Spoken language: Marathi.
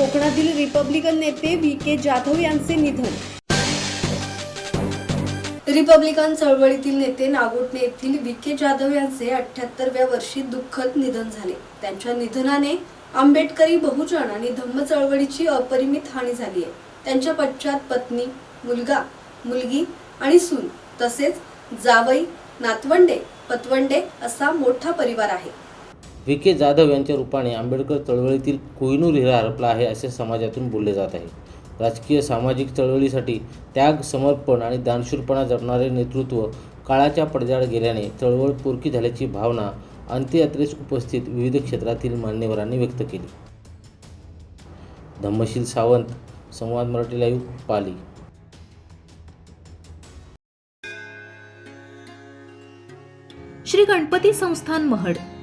कोकणातील रिपब्लिकन नेते व्ही के जाधव यांचे निधन. रिपब्लिकन चळवळीतील नेते नागोठणे येथील व्ही के जाधव यांचे अठ्याहत्तरव्या वर्षी दुःखद निधन झाले. त्यांच्या निधनाने आंबेडकरी बहुजन आणि धम्म चळवळीची अपरिमित हानी झाली आहे. त्यांच्या पश्चात पत्नी मुलगा मुलगी आणि सून तसेच जावई नातवंडे पतवंडे असा मोठा परिवार आहे. के. जाधव यांच्या रूपाने आंबेडकर चळवळीतील कोहिनूर हिरा हरपला आहे असे समाजातून बोलले जात आहे. राजकीय सामाजिक चळवळीसाठी त्याग समर्पण आणि दानशूरपणा जपणारे नेतृत्व काळाच्या पडद्याआड गेल्याने चळवळ पोरकी झाल्याची भावना अंत्ययात्रेस उपस्थित विविध क्षेत्रातील मान्यवरांनी व्यक्त केली. धम्मशील सावंत संवाद मराठी लाईव्ह पाली. श्री गणपती संस्थान महड.